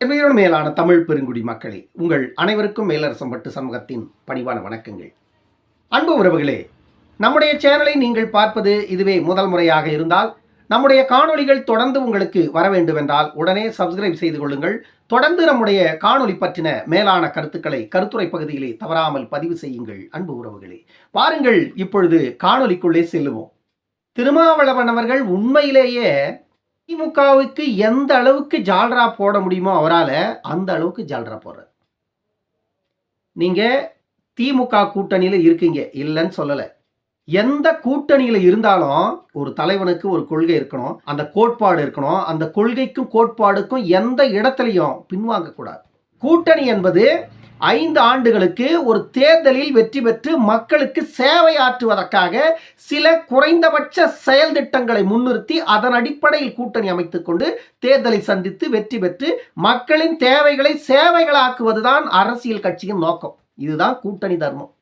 என் மேலான தமிழ் பெருங்குடி மக்களே உங்கள் அனைவருக்கும் மேலரசம் பட்டு சமூகத்தின் பணிவான வணக்கங்கள். அன்பு உறவுகளே நம்முடைய சேனலை நீங்கள் பார்ப்பது இதுவே முதல் முறையாக இருந்தால் நம்முடைய காணொளிகள் தொடர்ந்து உங்களுக்கு வர வேண்டுமென்றால் உடனே சப்ஸ்கிரைப் செய்து கொள்ளுங்கள். தொடர்ந்து நம்முடைய காணொளி பற்றின மேலான கருத்துக்களை கருத்துரை பகுதியிலே தவறாமல் பதிவு செய்யுங்கள் அன்பு உறவுகளே. பாருங்கள் இப்பொழுது காணொலிக்குள்ளே செல்லுவோம். திருமாவளவன் அவர்கள் உண்மையிலேயே திமுகவுக்கு எந்த அளவுக்கு ஜால்ரா போட முடியுமோ அவரால் அந்த அளவுக்கு ஜால்ரா போடுறார். நீங்கள் திமுக கூட்டணியில் இருக்கீங்க. இல்லைன்னு சொல்லலை. எந்த கூட்டணியில் இருந்தாலும் ஒரு தலைவனுக்கு ஒரு கொள்கை இருக்கணும். அந்த கோட்பாடு இருக்கணும். அந்த கொள்கைக்கும் கோட்பாடுக்கும் எந்த இடத்துலையும் பின்வாங்கக்கூடாது. கூட்டணி என்பது ஐந்து ஆண்டுகளுக்கு ஒரு தேர்தலில் வெற்றி பெற்று மக்களுக்கு சேவை ஆற்றுவதற்காக சில குறைந்தபட்ச செயல் திட்டங்களை முன்னிறுத்தி அதன் அடிப்படையில் கூட்டணி அமைத்துக்கொண்டு தேர்தலை சந்தித்து வெற்றி பெற்று மக்களின் தேவைகளை சேவைகளாக்குவதுதான் அரசியல் கட்சியின் நோக்கம். இதுதான் கூட்டணி தர்மம்.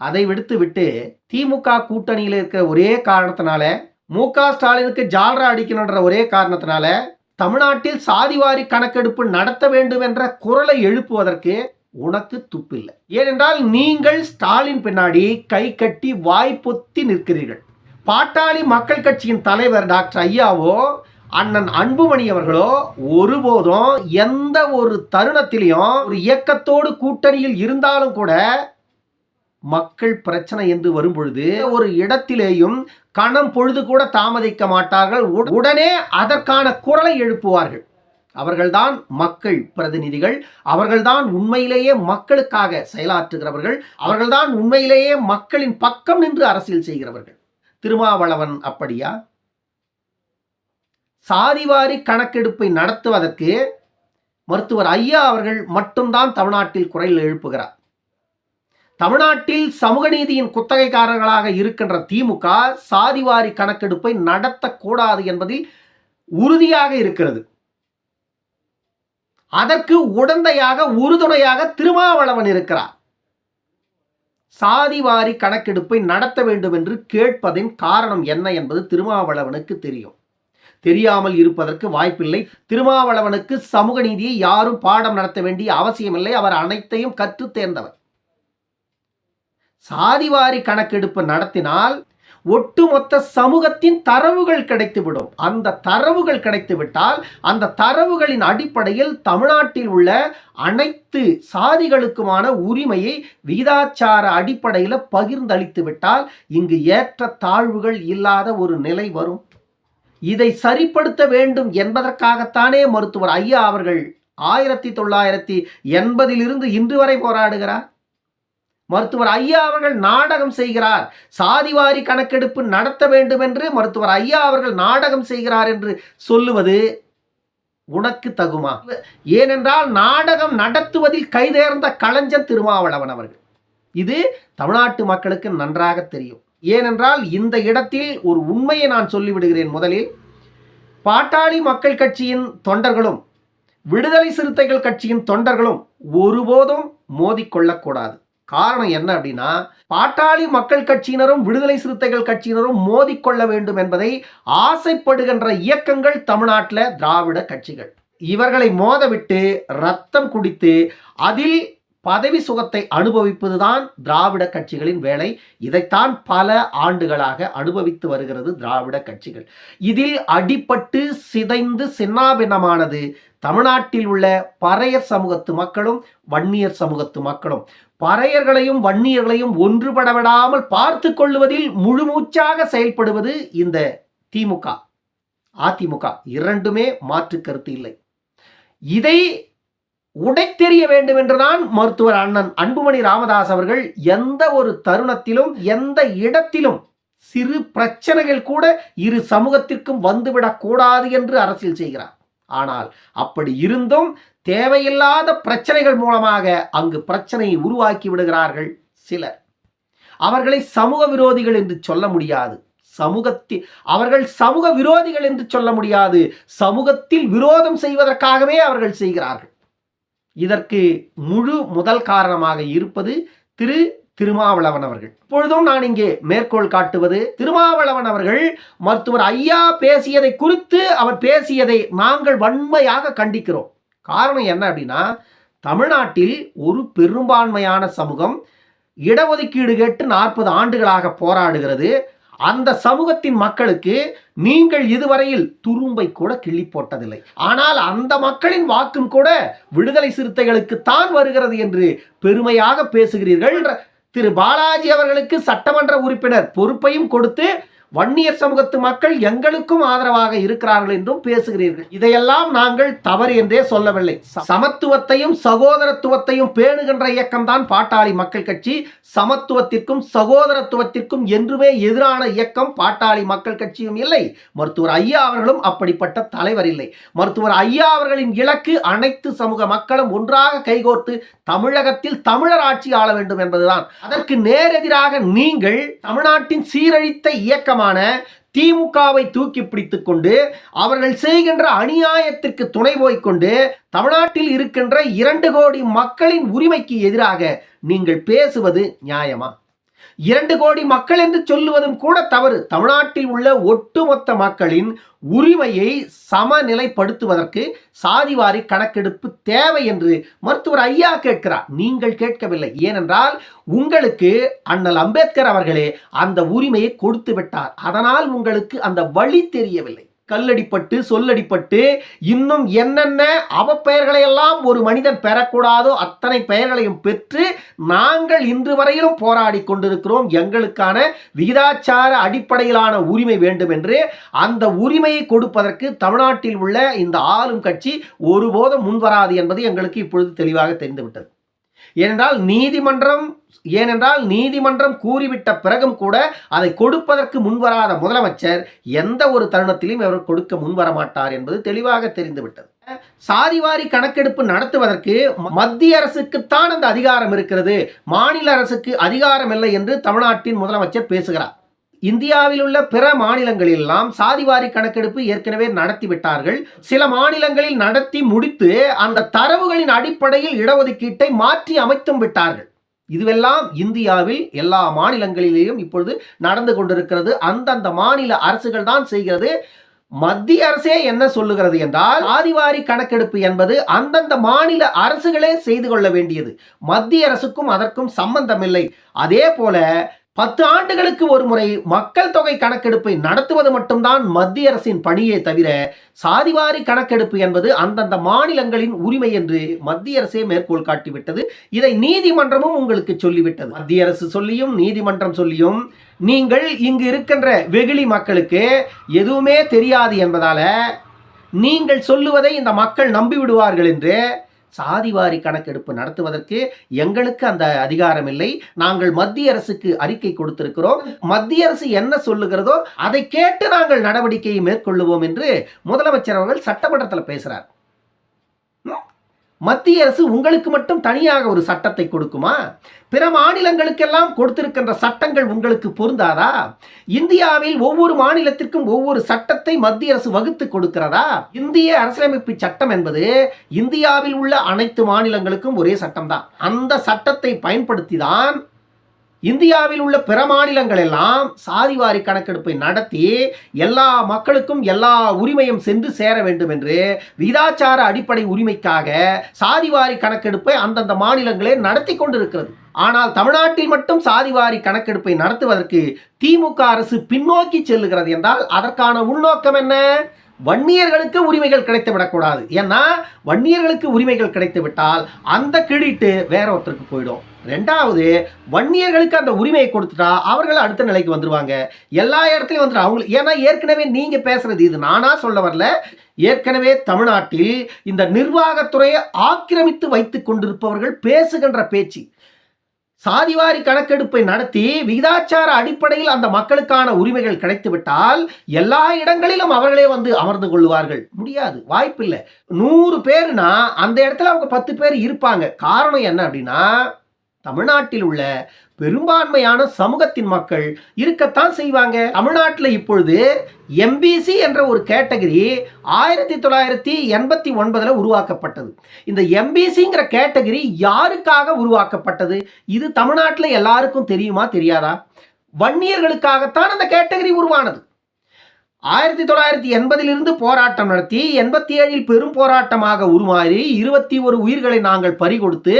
அதை விடுத்து விட்டு திமுக கூட்டணியில் இருக்கிற ஒரே காரணத்தினால மு க ஸ்டாலினுக்கு ஜால்ரா அடிக்கணுன்ற ஒரே காரணத்தினால தமிழ்நாட்டில் சாதிவாரி கணக்கெடுப்பு நடத்த வேண்டும் என்ற குரலை எழுப்புவதற்கு உனக்கு துப்பில்லை. ஏனென்றால் நீங்கள் ஸ்டாலின் பின்னாடி கை கட்டி வாய் பொத்தி நிற்கிறீர்கள். பாட்டாளி மக்கள் கட்சியின் தலைவர் டாக்டர் ஐயாவோ அண்ணன் அன்புமணி அவர்களோ ஒருபோதும் எந்த ஒரு தருணத்திலையும் ஒரு இயக்கத்தோடு கூட்டணியில் இருந்தாலும் கூட மக்கள் பிரச்சனை என்று வரும்பொழுது ஒரு இடத்திலேயும் கணம் பொழுது கூட தாமதிக்க மாட்டார்கள். உடனே அதற்கான குரலை எழுப்புவார்கள். அவர்கள்தான் மக்கள் பிரதிநிதிகள். அவர்கள்தான் உண்மையிலேயே மக்களுக்காக செயலாற்றுகிறவர்கள். அவர்கள்தான் உண்மையிலேயே மக்களின் பக்கம் நின்று அரசியல் செய்கிறவர்கள். திருமாவளவன் அப்படியா? சாதிவாரி கணக்கெடுப்பை நடத்துவதற்கு மருத்துவர் ஐயா அவர்கள் மட்டும்தான் தமிழ்நாட்டில் குரல் எழுப்புகிறார். தமிழ்நாட்டில் சமூக நீதியின் குத்தகைக்காரர்களாக இருக்கின்ற திமுக சாதிவாரி கணக்கெடுப்பை நடத்தக்கூடாது என்பதில் உறுதியாக இருக்கிறது. அதற்கு உடந்தையாக உறுதுணையாக திருமாவளவன் இருக்கிறார். சாதிவாரி கணக்கெடுப்பை நடத்த வேண்டும் என்று கேட்பதின் காரணம் என்ன என்பது திருமாவளவனுக்கு தெரியும். தெரியாமல் இருப்பதற்கு வாய்ப்பில்லை. திருமாவளவனுக்கு சமூக நீதியை யாரும் பாடம் நடத்த வேண்டிய அவசியமில்லை. அவர் அனைத்தையும் கற்றுத் தேர்ந்தவர். சாதிவாரி கணக்கெடுப்பு நடத்தினால் ஒட்டுமொத்த சமூகத்தின் தரவுகள் கிடைத்துவிடும். அந்த தரவுகள் கிடைத்துவிட்டால் அந்த தரவுகளின் அடிப்படையில் தமிழ்நாட்டில் உள்ள அனைத்து சாதிகளுக்குமான உரிமையை விகிதாச்சார அடிப்படையில் பகிர்ந்தளித்து விட்டால் இங்கு ஏற்ற தாழ்வுகள் இல்லாத ஒரு நிலை வரும். இதை சரிப்படுத்த வேண்டும் என்பதற்காகத்தானே மருத்துவர் ஐயா அவர்கள் ஆயிரத்தி தொள்ளாயிரத்தி எண்பதிலிருந்து இன்று வரை போராடுகிறார். மருத்துவர் ஐயா அவர்கள் நாடகம் செய்கிறார். சாதிவாரி கணக்கெடுப்பு நடத்த வேண்டும் என்று மருத்துவர் ஐயா அவர்கள் நாடகம் செய்கிறார் என்று சொல்லுவது உனக்கு தகுமா? ஏனென்றால் நாடகம் நடத்துவதில் கைதேர்ந்த கலைஞன் திருமாவளவன் அவர்கள். இது தமிழ்நாட்டு மக்களுக்கு நன்றாக தெரியும். ஏனென்றால் இந்த இடத்தில் ஒரு உண்மையை நான் சொல்லிவிடுகிறேன் முதலில். பாட்டாளி மக்கள் கட்சியின் தொண்டர்களும் விடுதலை சிறுத்தைகள் கட்சியின் தொண்டர்களும் ஒருபோதும் மோதிக்கொள்ளக்கூடாது காரணம் என்ன அப்படின்னா பாட்டாளி மக்கள் கட்சியினரும் விடுதலை சிறுத்தைகள் கட்சியினரும் மோதிக்கொள்ள வேண்டும் என்பதை ஆசைப்படுகின்ற இயக்கங்கள் தமிழ்நாட்டில் திராவிட கட்சிகள். இவர்களை மோதவிட்டு ரத்தம் குடித்து அதில் பதவி சுகத்தை அனுபவிப்பதுதான் திராவிட கட்சிகளின் வேலை. இதைத்தான் பல ஆண்டுகளாக அனுபவித்து வருகிறது திராவிட கட்சிகள். இதில் அடிபட்டு சிதைந்து சின்னாபின்னமானது தமிழ்நாட்டில் உள்ள பறையர் சமூகத்து மக்களும் வன்னியர் சமூகத்து மக்களும். பறையர்களையும் வன்னியர்களையும் ஒன்றுபட விடாமல் பார்த்து கொள்வதில் முழுமூச்சாக செயல்படுவது இந்த திமுக அதிமுக இரண்டுமே மாற்று கருத்து இல்லை. இதை உடைத்தெறிய வேண்டும் என்றுதான் மருத்துவர் அண்ணன் அன்புமணி ராமதாஸ் அவர்கள் எந்த ஒரு தருணத்திலும் எந்த இடத்திலும் சிறு பிரச்சனைகள் கூட இரு சமூகத்திற்கும் வந்துவிடக் கூடாது என்று அரசியல் செய்கிறார். ஆனால் அப்படி இருந்தும் தேவையில்லாத பிரச்சனைகள் மூலமாக அங்கு பிரச்சனையை உருவாக்கி விடுகிறார்கள் சிலர். அவர்களை சமூக விரோதிகள் என்று சொல்ல முடியாது. சமூகத்தில் அவர்கள் சமூக விரோதிகள் என்று சொல்ல முடியாது. சமூகத்தில் விரோதம் செய்வதற்காகவே அவர்கள் செய்கிறார்கள். இதற்கு முழு முதல் காரணமாக இருப்பது திரு திருமாவளவன் அவர்கள். இப்பொழுதும் நான் இங்கே மேற்கோள் காட்டுவது திருமாவளவன் அவர்கள் மருத்துவர் ஐயா பேசியதை குறித்து அவர் பேசியதை நாங்கள் வன்மையாக கண்டிக்கிறோம். காரணம் என்ன அப்படின்னா தமிழ்நாட்டில் ஒரு பெரும்பான்மையான சமூகம் இடஒதுக்கீடு கேட்டு நாற்பது ஆண்டுகளாக போராடுகிறது. அந்த சமூகத்தின் மக்களுக்கு நீங்கள் இதுவரையில் துரும்பை கூட கிள்ளி போட்டதில்லை. ஆனால் அந்த மக்களின் வாக்கும் கூட விடுதலை சிறுத்தைகளுக்கு தான் வருகிறது என்று பெருமையாக பேசுகிறீர்கள் திரு. பாலாஜி அவர்களுக்கு சட்டமன்ற உறுப்பினர் பொறுப்பையும் கொடுத்து வன்னியர் சமூகத்து மக்கள் எங்களுக்கும் ஆதரவாக இருக்கிறார்கள் என்றும் பேசுகிறீர்கள். இதையெல்லாம் நாங்கள் தவறு என்றே சொல்லவில்லை. சமத்துவத்தையும் சகோதரத்துவத்தையும் பேணுகின்ற இயக்கம் தான் பாட்டாளி மக்கள் கட்சி. சமத்துவத்திற்கும் சகோதரத்துவத்திற்கும் என்றுமே எதிரான இயக்கம் பாட்டாளி மக்கள் கட்சியும் இல்லை. மருத்துவர் ஐயா அவர்களும் அப்படிப்பட்ட தலைவர் இல்லை. மருத்துவர் ஐயா அவர்களின் இலக்கு அனைத்து சமூக மக்களும் ஒன்றாக கைகோர்த்து தமிழகத்தில் தமிழர் ஆட்சி ஆள வேண்டும் என்பதுதான். அதற்கு நேரெதிராக நீங்கள் தமிழ்நாட்டின் சீரழித்த இயக்கமான திமுகவை தூக்கி பிடித்துக் கொண்டு அவர்கள் செய்கின்ற அநியாயத்திற்கு துணை போய்க்கொண்டு தமிழ்நாட்டில் இருக்கின்ற இரண்டு கோடி மக்களின் உரிமைக்கு எதிராக நீங்கள் பேசுவது நியாயமா? இரண்டு கோடி மக்கள் என்று சொல்லுவதும் கூட தவறு. தமிழ்நாட்டில் உள்ள ஒட்டுமொத்த மக்களின் உரிமையை சமநிலைப்படுத்துவதற்கு சாதிவாரி கணக்கெடுப்பு தேவை என்று மருத்துவர் ஐயா கேட்கிறார். நீங்கள் கேட்கவில்லை. ஏனென்றால் உங்களுக்கு அண்ணல் அம்பேத்கர் அவர்களே அந்த உரிமையை கொடுத்து விட்டார். அதனால் உங்களுக்கு அந்த வழி தெரியவில்லை. கல்லடிப்பட்டு சொல்லடிப்பட்டு இன்னும் என்னென்ன அவப்பெயர்களை எல்லாம் ஒரு மனிதன் பெறக்கூடாதோ அத்தனை பெயர்களையும் பெற்று நாங்கள் இன்று வரையிலும் போராடி கொண்டிருக்கிறோம். எங்களுக்கான விகிதாச்சார அடிப்படையிலான உரிமை வேண்டும் என்று அந்த உரிமையை கொடுப்பதற்கு தமிழ்நாட்டில் உள்ள இந்த ஆளும் கட்சி ஒருபோதும் முன்வராது என்பது எங்களுக்கு இப்பொழுது தெளிவாக தெரிந்துவிட்டது. ஏனென்றால் நீதிமன்றம் ஏனென்றால் நீதிமன்றம் கூறிவிட்ட பிறகும் கூட அதை கொடுப்பதற்கு முன்வராத முதலமைச்சர் எந்த ஒரு தருணத்திலும் இவர் கொடுக்க முன்வர மாட்டார் என்பது தெளிவாக தெரிந்துவிட்டது. சாதிவாரி கணக்கெடுப்பு நடத்துவதற்கு மத்திய அரசுக்குத்தான் அந்த அதிகாரம் இருக்கிறது. மாநில அரசுக்கு அதிகாரம் இல்லை என்று தமிழ்நாட்டின் முதலமைச்சர் பேசுகிறார். இந்தியாவில் உள்ள பிற மாநிலங்களெல்லாம் சாதிவாரி கணக்கெடுப்பு ஏற்கனவே நடத்தி விட்டார்கள். சில மாநிலங்களில் நடத்தி முடித்து அந்த தரவுகளின் அடிப்படையில் இடஒதுக்கீட்டை மாற்றி அமைத்தும் விட்டார்கள். இதுவெல்லாம் இந்தியாவில் எல்லா மாநிலங்களிலேயும் இப்பொழுது நடந்து கொண்டிருக்கிறது. அந்தந்த மாநில அரசுகள் தான் செய்கிறது. மத்திய அரசே என்ன சொல்லுகிறது என்றால் ஆதிவாரி கணக்கெடுப்பு என்பது அந்தந்த மாநில அரசுகளே செய்து கொள்ள வேண்டியது. மத்திய அரசுக்கும் அதற்கும் சம்பந்தமில்லை. அதே போல பத்து ஆண்டுகளுக்கு ஒரு முறை மக்கள் தொகை கணக்கெடுப்பை நடத்துவது மட்டும்தான் மத்திய அரசின் பணியே தவிர சாதிவாரி கணக்கெடுப்பு என்பது அந்தந்த மாநிலங்களின் உரிமை என்று மத்திய அரசே மேற்கோள் காட்டிவிட்டது. இதை நீதிமன்றமும் உங்களுக்கு சொல்லிவிட்டது. மத்திய அரசு சொல்லியும் நீதிமன்றம் சொல்லியும் நீங்கள் இங்கு இருக்கின்ற வெகுளி மக்களுக்கு எதுவுமே தெரியாது என்பதால நீங்கள் சொல்லுவதை இந்த மக்கள் நம்பிவிடுவார்கள் என்று சாதிவாரி கணக்கெடுப்பு நடத்துவதற்கு எங்களுக்கு அந்த அதிகாரம் இல்லை. நாங்கள் மத்திய அரசுக்கு அறிக்கை கொடுத்திருக்கிறோம். மத்திய அரசு என்ன சொல்லுகிறதோ அதை கேட்டு நாங்கள் நடவடிக்கையை மேற்கொள்ளுவோம் என்று முதலமைச்சர் அவர்கள் சட்டமன்றத்தில் பேசுகிறார் மத்திய அரசு உங்களுக்கு மட்டும் தனியாக ஒரு சட்டத்தை கொடுக்குமா? பிற மாநிலங்களுக்கெல்லாம் கொடுத்திருக்கின்ற சட்டங்கள் உங்களுக்கு பொருந்தாதா? இந்தியாவில் ஒவ்வொரு மாநிலத்திற்கும் ஒவ்வொரு சட்டத்தை மத்திய அரசு வகுத்து கொடுக்கிறதா? இந்திய அரசியலமைப்பு சட்டம் என்பது இந்தியாவில் உள்ள அனைத்து மாநிலங்களுக்கும் ஒரே சட்டம்தான். அந்த சட்டத்தை பயன்படுத்தி தான் இந்தியாவில் உள்ள பிற மாநிலங்கள் எல்லாம் சாதிவாரி கணக்கெடுப்பை நடத்தி எல்லா மக்களுக்கும் எல்லா உரிமையும் சென்று சேர வேண்டும் என்று விகிதாச்சார அடிப்படை உரிமைக்காக சாதிவாரி கணக்கெடுப்பை அந்தந்த மாநிலங்களே நடத்தி கொண்டிருக்கிறது. ஆனால் தமிழ்நாட்டில் மட்டும் சாதிவாரி கணக்கெடுப்பை நடத்துவதற்கு திமுக அரசு பின்னோக்கி செல்லுகிறது என்றால் அதற்கான உள்நோக்கம் என்ன? வன்னியர்களுக்கு உரிமைகள் கிடைத்து விடக்கூடாது ஏன்னா வன்னியர்களுக்கு உரிமைகள் கிடைத்து விட்டால் அந்த கிரெடிட்டு வேற ஒருத்தருக்கு போயிடும். ரெண்டாவது வன்னியர்களுக்கு அந்த உரிமையை கொடுத்துட்டா அவர்கள் அடுத்த நிலைக்கு வந்துருவாங்க. எல்லா இடத்துலையும் வந்துடும் அவங்களுக்கு ஏன்னா ஏற்கனவே நீங்கள் பேசுறது இது. நானாக சொல்ல வரல. ஏற்கனவே தமிழ்நாட்டில் இந்த நிர்வாகத்துறையை ஆக்கிரமித்து வைத்துக் கொண்டிருப்பவர்கள் பேசுகின்ற பேச்சு சாதிவாரி கணக்கெடுப்பை நடத்தி விகிதாச்சார அடிப்படையில் அந்த மக்களுக்கான உரிமைகள் கிடைத்துவிட்டால் எல்லா இடங்களிலும் அவர்களே வந்து அமர்ந்து கொள்வார்கள். முடியாது. வாய்ப்பில்லை. நூறு பேர்னா அந்த இடத்துல அவங்க பத்து பேர் இருப்பாங்க. காரணம் என்ன அப்படின்னா தமிழ்நாட்டில் உள்ள பெரும்பான்மையான சமூகத்தின் மக்கள் இருக்கத்தான் செய்வாங்க. தமிழ்நாட்டில் இப்பொழுது எம்பிசி என்ற ஒரு கேட்டகரி ஆயிரத்தி தொள்ளாயிரத்தி எண்பத்தி ஒன்பதில் உருவாக்கப்பட்டது. இந்த எம்பிசிங்கிற கேட்டகரி யாருக்காக உருவாக்கப்பட்டது? இது தமிழ்நாட்டில் எல்லாருக்கும் தெரியுமா தெரியாதா? வன்னியர்களுக்காகத்தான் அந்த கேட்டகரி உருவானது. ஆயிரத்தி தொள்ளாயிரத்தி எண்பதிலிருந்து போராட்டம் நடத்தி எண்பத்தி ஏழில் பெரும் போராட்டமாக உருமாறி இருபத்தி ஒரு உயிர்களை நாங்கள் பறிகொடுத்து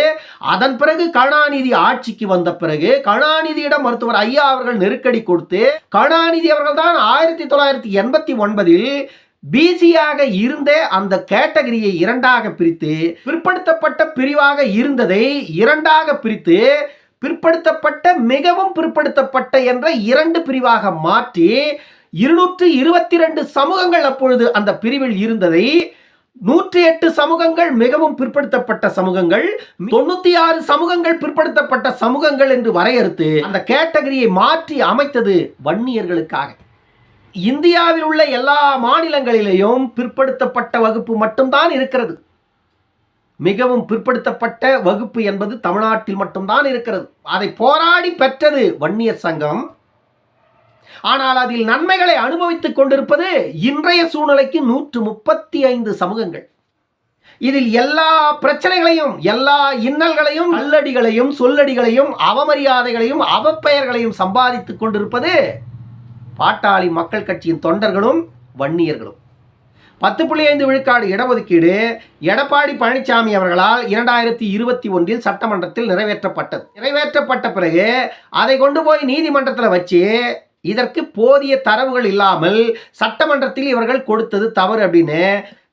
அதன் பிறகு கருணாநிதி ஆட்சிக்கு வந்த பிறகு கருணாநிதியிடம் மருத்துவர் ஐயா அவர்கள் நெருக்கடி கொடுத்து கருணாநிதி அவர்கள் தான் ஆயிரத்தி தொள்ளாயிரத்தி எண்பத்தி ஒன்பதில் பிசியாக இருந்த அந்த கேட்டகரியை இரண்டாக பிரித்து பிற்படுத்தப்பட்ட பிரிவாக இருந்ததை இரண்டாக பிரித்து பிற்படுத்தப்பட்ட மிகவும் பிற்படுத்தப்பட்ட என்ற இரண்டு பிரிவாக மாற்றி இருநூற்று இருபத்தி ரெண்டு சமூகங்கள் அப்பொழுது அந்த பிரிவில் இருந்ததை நூற்றி எட்டு சமூகங்கள் மிகவும் பிற்படுத்தப்பட்ட சமூகங்கள் தொண்ணூத்தி ஆறு சமூகங்கள் பிற்படுத்தப்பட்ட சமூகங்கள் என்று வரையறுத்து அந்த கேட்டகரியை மாற்றி அமைத்தது வன்னியர்களுக்காக. இந்தியாவில் உள்ள எல்லா மாநிலங்களிலேயும் பிற்படுத்தப்பட்ட வகுப்பு மட்டும்தான் இருக்கிறது. மிகவும் பிற்படுத்தப்பட்ட வகுப்பு என்பது தமிழ்நாட்டில் மட்டும்தான் இருக்கிறது. அதை போராடி பெற்றது வன்னியர் சங்கம். ஆனால் அதில் நன்மைகளை அனுபவித்துக் கொண்டிருப்பது இன்றைய சூழ்நிலைக்கு நூற்று முப்பத்தி ஐந்து சமூகங்கள். இதில் எல்லா பிரச்சனைகளையும் எல்லா இன்னல்களையும் நல்லடிகளையும் சொல்லடிகளையும் அவமரியாதைகளையும் அவப்பெயர்களையும் சம்பாதித்துக் கொண்டிருப்பது பாட்டாளி மக்கள் கட்சியின் தொண்டர்களும் வன்னியர்களும். பத்து புள்ளி ஐந்து விழுக்காடு இடஒதுக்கீடு எடப்பாடி பழனிசாமி அவர்களால் இரண்டாயிரத்தி இருபத்தி ஒன்றில் சட்டமன்றத்தில் நிறைவேற்றப்பட்டது. நிறைவேற்றப்பட்ட பிறகு அதை கொண்டு போய் நீதிமன்றத்தில் வச்சு இதற்கு போதிய தரவுகள் இல்லாமல் சட்டமன்றத்தில் இவர்கள் கொடுத்தது தவறு அப்படின்னு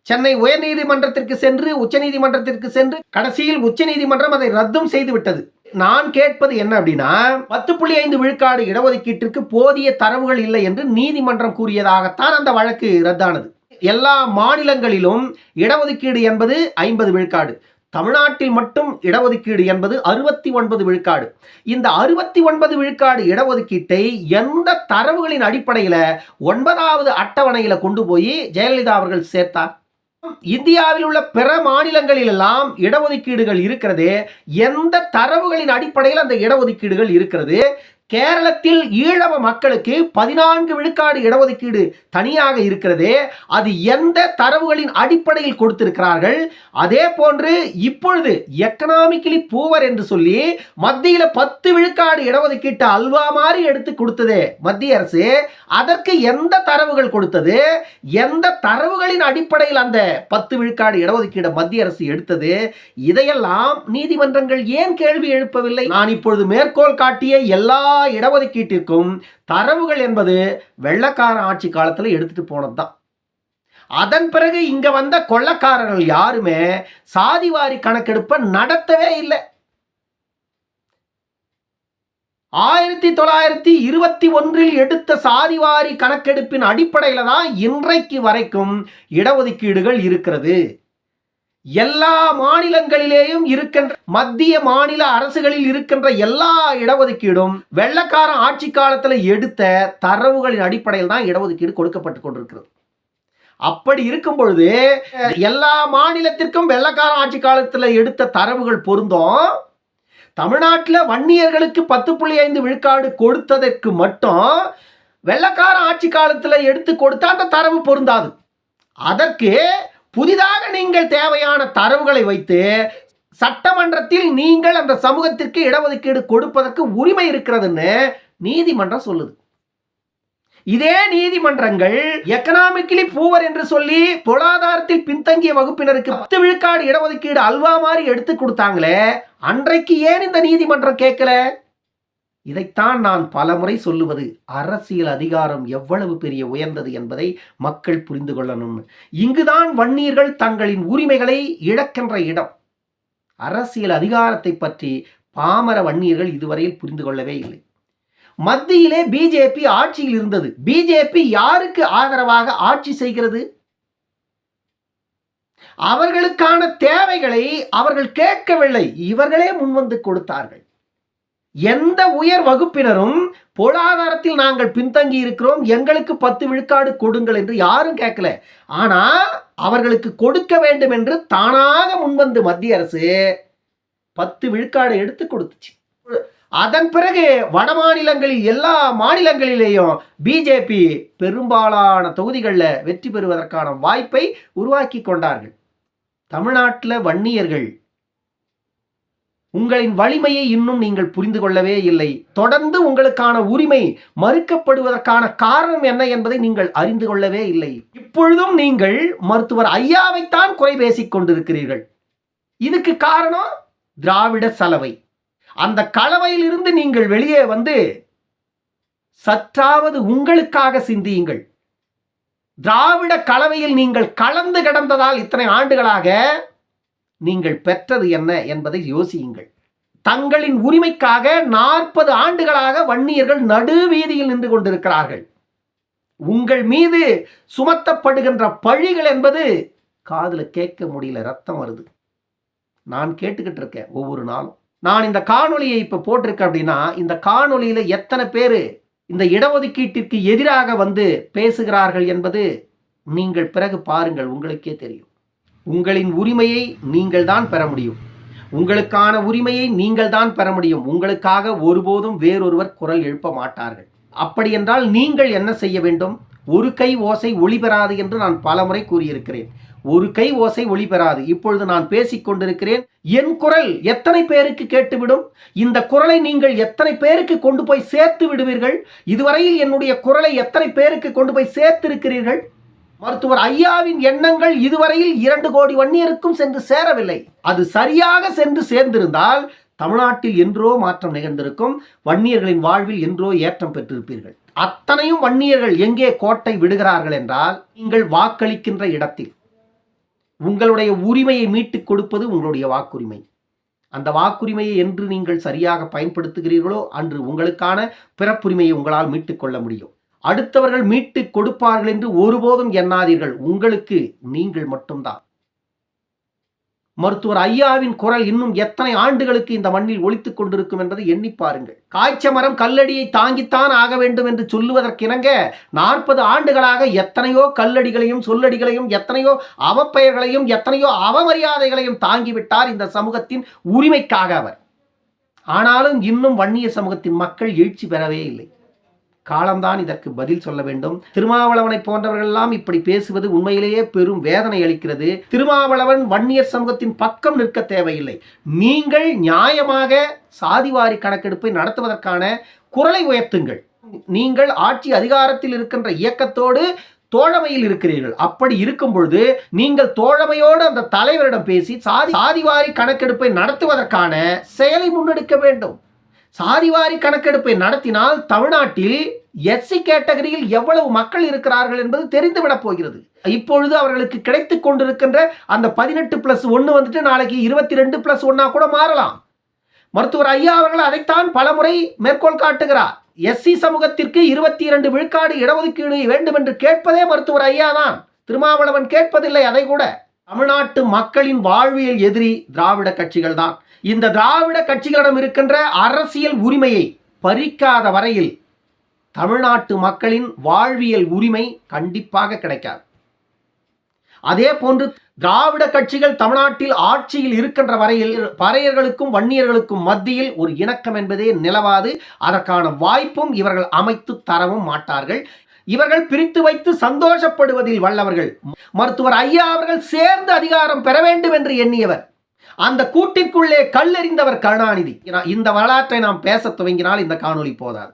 சென்னை உயர்நீதிமன்றத்திற்கு சென்று உச்சநீதிமன்றத்திற்கு சென்று கடைசியில் உச்சநீதிமன்றம் அதை ரத்தும் செய்து விட்டது. நான் கேட்பது என்ன அப்படின்னா பத்து புள்ளி ஐந்து விழுக்காடு இடஒதுக்கீட்டிற்கு போதிய தரவுகள் இல்லை என்று நீதிமன்றம் கூறியதாகத்தான் அந்த வழக்கு ரத்தானது. எல்லா மாநிலங்களிலும் இடஒதுக்கீடு என்பது ஐம்பது விழுக்காடு. தமிழ்நாட்டில் மட்டும் இடஒதுக்கீடு என்பது அறுபத்தி ஒன்பது விழுக்காடு. இந்த அறுபத்தி ஒன்பது விழுக்காடு இடஒதுக்கீட்டை எந்த தரவுகளின் அடிப்படையில் ஒன்பதாவது அட்டவணையில் கொண்டு போய் ஜெயலலிதா அவர்கள் சேர்த்தார்? இந்தியாவில் உள்ள பிற மாநிலங்களிலெல்லாம் இடஒதுக்கீடுகள் இருக்கிறது. எந்த தரவுகளின் அடிப்படையில் அந்த இடஒதுக்கீடுகள் இருக்கிறது? கேரளத்தில் ஈழவ மக்களுக்கு பதினான்கு விழுக்காடு இடஒதுக்கீடு தனியாக இருக்கிறது அது எந்த தரவுகளின் அடிப்படையில் கொடுத்திருக்கிறார்கள்? அதே போன்று இப்பொழுது எக்கனாமிக்கலி பூவர் என்று சொல்லி மத்தியில் பத்து விழுக்காடு இடஒதுக்கீட்டு அல்வா மாதிரி எடுத்து கொடுத்தது மத்திய அரசு. அதற்கு எந்த தரவுகள் கொடுத்தது? எந்த தரவுகளின் அடிப்படையில் அந்த பத்து விழுக்காடு இடஒதுக்கீடு மத்திய அரசு எடுத்தது? இதையெல்லாம் நீதிமன்றங்கள் ஏன் கேள்வி எழுப்பவில்லை? நான் இப்பொழுது மேற்கோள் காட்டிய எல்லா இடஒதுக்கீட்டிற்கும் தரவுகள் என்பது வெள்ளக்கார ஆட்சி காலத்தில் எடுத்துட்டு போனது தான் அதன் பிறகு இங்கே வந்த கொள்ளக்காரர்கள் யாருமே சாதிவாரி கணக்கெடுப்பை நடத்தவே இல்லை. ஆயிரத்தி தொள்ளாயிரத்தி இருபத்தி ஒன்றில் எடுத்த சாதிவாரி கணக்கெடுப்பின் அடிப்படையில் தான் இன்றைக்கு வரைக்கும் இடஒதுக்கீடுகள் இருக்கிறது. எல்லா மாநிலங்களிலேயும் இருக்கின்ற மத்திய மாநில அரசுகளில் இருக்கின்ற எல்லா இடஒதுக்கீடும் வெள்ளக்கார ஆட்சி காலத்தில் எடுத்த தரவுகளின் அடிப்படையில் தான் இடஒதுக்கீடு கொடுக்கப்பட்டு கொண்டிருக்கிறது. அப்படி இருக்கும் பொழுது எல்லா மாநிலத்திற்கும் வெள்ளக்கார ஆட்சி காலத்தில் எடுத்த தரவுகள் பொருந்தும். தமிழ்நாட்டில் வன்னியர்களுக்கு பத்து புள்ளி ஐந்து விழுக்காடு கொடுத்ததற்கு மட்டும் வெள்ளக்கார ஆட்சி காலத்தில் எடுத்து கொடுத்தா அந்த தரவு பொருந்தாது. அதற்கு புதிதாக நீங்கள் தேவையான தரவுகளை வைத்து சட்டமன்றத்தில் நீங்கள் அந்த சமூகத்திற்கு இடஒதுக்கீடு கொடுப்பதற்கு உரிமை இருக்கிறதுன்னு நீதிமன்றம் சொல்லுது. இதே நீதிமன்றங்கள் எக்கனாமிக்கலி பூவர் என்று சொல்லி பொருளாதாரத்தில் பின்தங்கிய வகுப்பினருக்கு பத்து விழுக்காடு இடஒதுக்கீடு அல்வா மாதிரி எடுத்து கொடுத்தாங்களே அன்றைக்கு ஏன் இந்த நீதிமன்றம் கேட்கல? இதைத்தான் நான் பலமுறை சொல்லுவது. அரசியல் அதிகாரம் எவ்வளவு பெரிய உயர்ந்தது என்பதை மக்கள் புரிந்து கொள்ளணும். இங்குதான் வன்னியர்கள் தங்களின் உரிமைகளை இழக்கின்ற இடம். அரசியல் அதிகாரத்தை பற்றி பாமர வன்னியர்கள் இதுவரையில் புரிந்து கொள்ளவே இல்லை. மத்தியிலே பிஜேபி ஆட்சியில் இருந்தது. பிஜேபி யாருக்கு ஆதரவாக ஆட்சி செய்கிறது? அவர்களுக்கான தேவைகளை அவர்கள் கேட்கவில்லை. இவர்களே முன்வந்து கொடுத்தார்கள். எந்த உயர் வகுப்பினரும் பொருளாதாரத்தில் நாங்கள் பின்தங்கி இருக்கிறோம் எங்களுக்கு பத்து விழுக்காடு கொடுங்கள் என்று யாரும் கேட்கல. ஆனா அவர்களுக்கு கொடுக்க வேண்டும் என்று தானாக முன்வந்து மத்திய அரசு பத்து விழுக்காடு எடுத்து கொடுத்துச்சு. அதன் பிறகு வட மாநிலங்களில் எல்லா மாநிலங்களிலேயும் பிஜேபி பெரும்பாலான தொகுதிகளில் வெற்றி பெறுவதற்கான வாய்ப்பை உருவாக்கி கொண்டார்கள். தமிழ்நாட்டில் வன்னியர்கள் உங்களின் வலிமையை இன்னும் நீங்கள் புரிந்து கொள்ளவே இல்லை. தொடர்ந்து உங்களுக்கான உரிமை மறுக்கப்படுவதற்கான காரணம் என்ன என்பதை நீங்கள் அறிந்து கொள்ளவே இல்லை. இப்பொழுதும் நீங்கள் மருத்துவர் ஐயாவைத்தான் குறை பேசிக் கொண்டிருக்கிறீர்கள். இதுக்கு காரணம் திராவிட சலவை. அந்த கலவையிலிருந்து நீங்கள் வெளியே வந்து சற்றாவது உங்களுக்காக சிந்தியுங்கள். திராவிட கலவையில் நீங்கள் கலந்து கிடந்ததால் இத்தனை ஆண்டுகளாக நீங்கள் பெற்றது என்ன என்பதை யோசியுங்கள். தங்களின் உரிமைக்காக நாற்பது ஆண்டுகளாக வன்னியர்கள் நடுவீதியில் நின்று கொண்டிருக்கிறார்கள். உங்கள் மீது சுமத்தப்படுகின்ற பழிகள் என்பது காதில் கேட்க முடியல ரத்தம் வருது. நான் கேட்டுக்கிட்டு இருக்கேன் ஒவ்வொரு நாளும். நான் இந்த காணொலியை இப்போ போட்டிருக்கேன் அப்படின்னா இந்த காணொலியில் எத்தனை பேர் இந்த இடஒதுக்கீட்டிற்கு எதிராக வந்து பேசுகிறார்கள் என்பது நீங்கள் பிறகு பாருங்கள் உங்களுக்கே தெரியும். உங்களின் உரிமையை நீங்கள் தான் பெற முடியும். உங்களுக்கான உரிமையை நீங்கள் தான் பெற முடியும். உங்களுக்காக ஒருபோதும் வேறொருவர் குரல் எழுப்ப மாட்டார்கள். அப்படியென்றால் நீங்கள் என்ன செய்ய வேண்டும்? ஒரு கை ஓசை ஒளிபெறாது என்று நான் பலமுறை கூறியிருக்கிறேன். ஒரு கை ஓசை ஒளிபெறாது இப்பொழுது நான் பேசிக் கொண்டிருக்கிறேன். என் குரல் எத்தனை பேருக்கு கேட்டுவிடும்? இந்த குரலை நீங்கள் எத்தனை பேருக்கு கொண்டு போய் சேர்த்து விடுவீர்கள்? இதுவரையில் என்னுடைய குரலை எத்தனை பேருக்கு கொண்டு போய் சேர்த்திருக்கிறீர்கள்? மருத்துவர் ஐயாவின் எண்ணங்கள் இதுவரையில் இரண்டு கோடி வன்னியருக்கும் சென்று சேரவில்லை. அது சரியாக சென்று சேர்ந்திருந்தால் தமிழ்நாட்டில் என்றோ மாற்றம் நிகழ்ந்திருக்கும். வன்னியர்களின் வாழ்வில் என்றோ ஏற்றம் பெற்றிருப்பீர்கள். அத்தனையும் வன்னியர்கள் எங்கே கோட்டை விடுகிறார்கள் என்றால் நீங்கள் வாக்களிக்கின்ற இடத்தில். உங்களுடைய உரிமையை மீட்டுக் கொடுப்பது உங்களுடைய வாக்குரிமை. அந்த வாக்குரிமையை என்று நீங்கள் சரியாக பயன்படுத்துகிறீர்களோ அன்று உங்களுக்கான பிறப்புரிமையை உங்களால் மீட்டுக்கொள்ள முடியும். அடுத்தவர்கள் மீட்டு கொடுப்பார்கள் என்று ஒருபோதும் எண்ணாதீர்கள். உங்களுக்கு நீங்கள் மட்டும்தான். மருத்துவர் ஐயாவின் குரல் இன்னும் எத்தனை ஆண்டுகளுக்கு இந்த மண்ணில் ஒழித்துக் கொண்டிருக்கும் என்பதை எண்ணி பாருங்கள். காய்ச்ச மரம் கல்லடியை தாங்கித்தான் ஆக வேண்டும் என்று சொல்லுவதற்கிணங்க நாற்பது ஆண்டுகளாக எத்தனையோ கல்லடிகளையும் சொல்லடிகளையும் எத்தனையோ அவப்பெயர்களையும் எத்தனையோ அவமரியாதைகளையும் தாங்கிவிட்டார் இந்த சமூகத்தின் உரிமைக்காக அவர். ஆனாலும் இன்னும் வன்னிய சமூகத்தின் மக்கள் எழுச்சி பெறவே இல்லை. காலம்தான் இதற்கு பதில் சொல்ல வேண்டும். திருமாவளவனை போன்றவர்கள் எல்லாம் இப்படி பேசுவது உண்மையிலேயே பெரும் வேதனை அளிக்கிறது. திருமாவளவன் வன்னியர் சமூகத்தின் பக்கம் நிற்க தேவையில்லை. நீங்கள் நியாயமாக சாதிவாரி கணக்கெடுப்பை நடத்துவதற்கான குரலை உயர்த்துங்கள். நீங்கள் ஆட்சி அதிகாரத்தில் இருக்கின்ற இயக்கத்தோடு தோழமையில் இருக்கிறீர்கள். அப்படி இருக்கும் பொழுது நீங்கள் தோழமையோடு அந்த தலைவரிடம் பேசி சாதி சாதிவாரி கணக்கெடுப்பை நடத்துவதற்கான செயலை முன்னெடுக்க வேண்டும். சாதிவாரி கணக்கெடுப்பை நடத்தினால் தமிழ்நாட்டில் எஸ்சி கேட்டகரியில் எவ்வளவு மக்கள் இருக்கிறார்கள் என்பது தெரிந்துவிடப் போகிறது. இப்பொழுது அவர்களுக்கு கிடைத்து கொண்டிருக்கின்ற அந்த பதினெட்டு பிளஸ் ஒன்று வந்துட்டு நாளைக்கு இருபத்தி ரெண்டு பிளஸ் ஒன்னா கூட மாறலாம். மருத்துவர் ஐயா அவர்கள் அதைத்தான் பலமுறை மேற்கோள் காட்டுகிறார். எஸ்சி சமூகத்திற்கு இருபத்தி இரண்டு விழுக்காடு இடஒதுக்கீடு வேண்டும் என்று கேட்பதே மருத்துவர் ஐயா தான். திருமாவளவன் கேட்பதில்லை அதை கூட. தமிழ்நாட்டு மக்களின் வாழ்வியல் எதிரி திராவிட கட்சிகள் தான். இந்த திராவிட கட்சிகளிடம் இருக்கின்ற அரசியல் உரிமையை பறிக்காத வரையில் தமிழ்நாட்டு மக்களின் வாழ்வியல் உரிமை கண்டிப்பாக கிடைக்காது. அதே போன்று திராவிட கட்சிகள் தமிழ்நாட்டில் ஆட்சியில் இருக்கின்ற வரையில் பறையர்களுக்கும் வன்னியர்களுக்கும் மத்தியில் ஒரு இணக்கம் என்பதே நிலவாது. அதற்கான வாய்ப்பும் இவர்கள் அமைத்து தரவும் மாட்டார்கள். இவர்கள் பிரித்து வைத்து சந்தோஷப்படுவதில் வல்லவர்கள். மருத்துவர் ஐயா அவர்கள் சேர்ந்து அதிகாரம் பெற வேண்டும் என்று எண்ணியவர். அந்த கூட்டிற்குள்ளே கல்லெறிந்தவர் கருணாநிதி. இந்த வரலாற்றை நாம் பேச துவங்கினால் இந்த காணொளி போதாது.